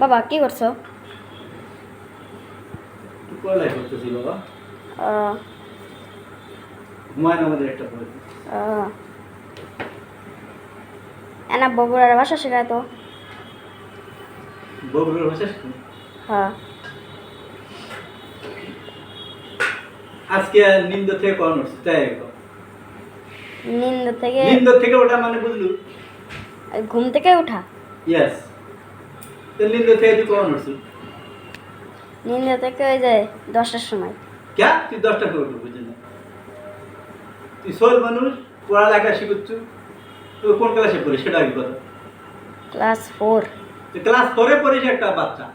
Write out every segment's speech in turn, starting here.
বাবা কি করছ। এনা বগুড়ার ভাষা শেখায় তো। বগুড়ার ভাষা হ্যাঁ। আজকে নিন্দ থেকে তাই নিন্দ থেকে নিন্দ থেকে ওটা মানে বুঝলু? ঘুম থেকে উঠা? ইয়েস তো নিন্দ থেকে তুই হচ্ছে নিন্দ থেকে ওই যে দশটার সময়। ক্যা? তুই দশটা করে উঠবি বুঝলি তুই সোল মানুষ পড়ালেখা শিখুচ্ছু। তুই কোন ক্লাসে পড়িস সেটা আগে কথা ক্লাস ফোর। তুই ক্লাস ফোরে পড়িস একটা বাচ্চা।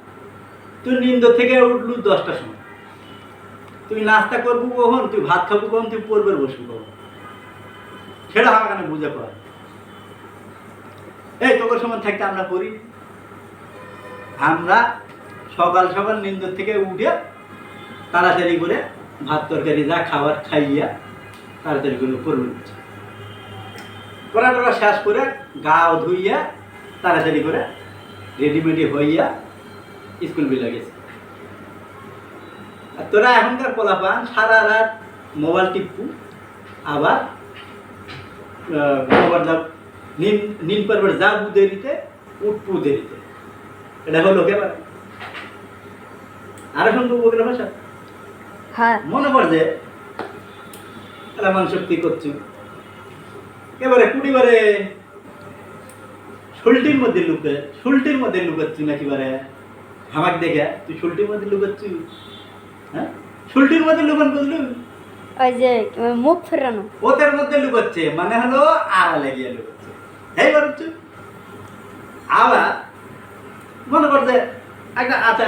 তুই নিন্দ থেকে উঠলু দশটার সময়। তুই নাস্তা করব কখন? তুই ভাত খাব কখন? তুই পড়বে বসবো কখন? সেটা আমার কানে বুঝে পড়া এই তোকে সময় থাকতে আমরা পড়ি। আমরা সকাল সকাল নিন্দ থেকে উঠে তাড়াতাড়ি করে ভাত তরকারি, যা খাবার খাইয়া তাড়াতাড়ি করে পড়বে পড়া টড়া শেষ করে গা ধুইয়া তাড়াতাড়ি করে রেডিমেডি হইয়া স্কুল বিলে গেছে। আর তোরা এখনকার পোলাপান, সারা রাত মোবাইল টিপু, আবার নিন নিন যা বু দেরিতে উঠপু দেরিতে। এটা হলো কে পারে আর এখন তো ভাষা? হ্যাঁ। মনে পড়ে যে এমন শক্তি করছি। এবারে কুড়িবারে শুলটির মধ্যে লুকে শুলটির মধ্যে লুকাচ্ছি নাকি বারে হামাক দেখে তুই শুলটির মধ্যে লুকাচ্ছি হ্যাঁ? শুলটির মধ্যে লুকান বুঝলু ওই যে মুখ ফেরানো। ওদের মধ্যে লুকাচ্ছে মানে হলো আড়ালে গিয়ে লুকাচ্ছে। এই বলছ আবার মনে করছে একটা আচ্ছা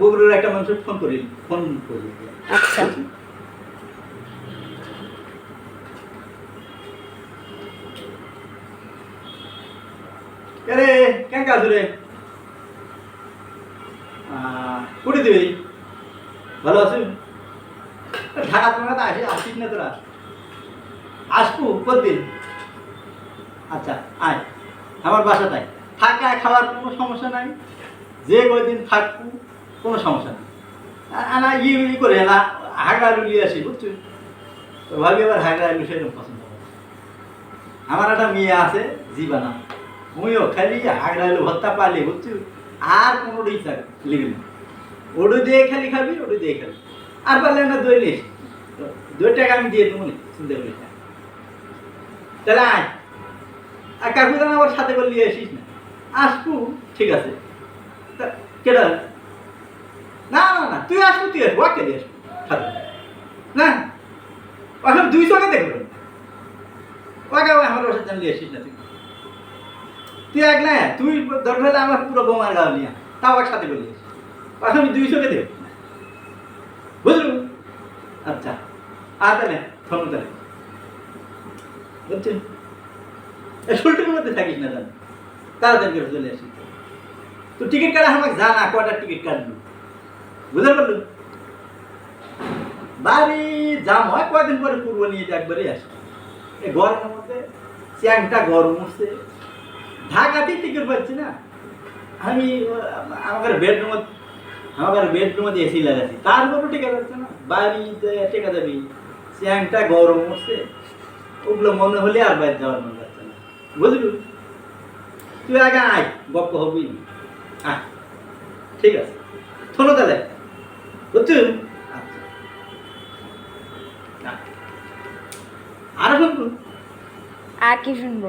বগুড়ার একটা মানুষের ফোন করি ফোন করি। আচ্ছা। আরে কেন কাজ রে? কুড়ি দিবি? ভালো আছিস ঢাকা তোমার তো আসি আসিস না তোরা। আসব কতদিন? আচ্ছা আয়। আমার বাসাটায় থাকা খাওয়ার কোনো সমস্যা নাই। যে কয়দিন থাকব কোনো সমস্যা নেই। আনা ই ই করে না হাগড়া আলু নিয়ে আসি বুঝছ? তো ভাবি আবার হাগড়া আলু সেরকম পছন্দ করে আমার একটা মেয়ে আছে জীবানা। মুইও খালি হাগড়া আলু ভত্তা পালি বুঝছ? আর কোনো ইচ্ছা লিখবি না ওডু দিয়ে খালি খাবি ওডু দিয়ে খাবি। আর পারলে না দই লিস দই টাকা আমি দিয়ে দেবো নি, চিন্তা তাহলে আয়। আর কাকু আবার সাথে করে নিয়ে আসিস না। আসব। ঠিক আছে। কেটা না না না, তুই আসব তুই আসব, ওকে দিয়ে আসব। না, এখন দুই চোখে দেখব। ওকে আমার জন্য নিয়ে আসিস না তুই। তুই এক না, তুই দরকার হলে আমার পুরো বোমার গাও নিয়ে তাও এক সাথে করে নিয়ে আসিস এখন দুই চোখে দেব বুঝলু? আচ্ছা। আর তাহলে ফোন তাহলে বুঝছেন শুল্টের মধ্যে থাকিস না জান। তাড়াতাড়ি চলে আসিস তো টিকিট কাটা আমাকে জানা কটার টিকিট কাটবি বুঝতে পারলু বাড়ি জাম হয় কয়দিন পরে পূর্ব নিয়ে যে একবারই আসে। এই গরমের মধ্যে চ্যাংটা গরম উঠছে। ঢাকাতেই টিকিট পাচ্ছি না। আমি, আমাদের বেডরুম আমাদের বেডরুমে এসি লাগাচ্ছি। তারপরও টিকা যাচ্ছে না। বাড়িতে টেকা যাবি চ্যাংটা গরম উঠছে। ওগুলো মনে হলে আর বাইরে যাওয়ার মনে যাচ্ছে না। বুঝলি তুই আগে আয় গপ্প হবি আয়। ঠিক আছে। শোনো তাহলে। বুঝছি আচ্ছা। আরও শুনব? আর কি শুনব?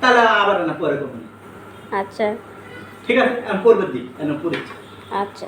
তাহলে আবার না পরে করব। আচ্ছা। ঠিক আছে আমি পড়বে দিই পড়েছি আচ্ছা।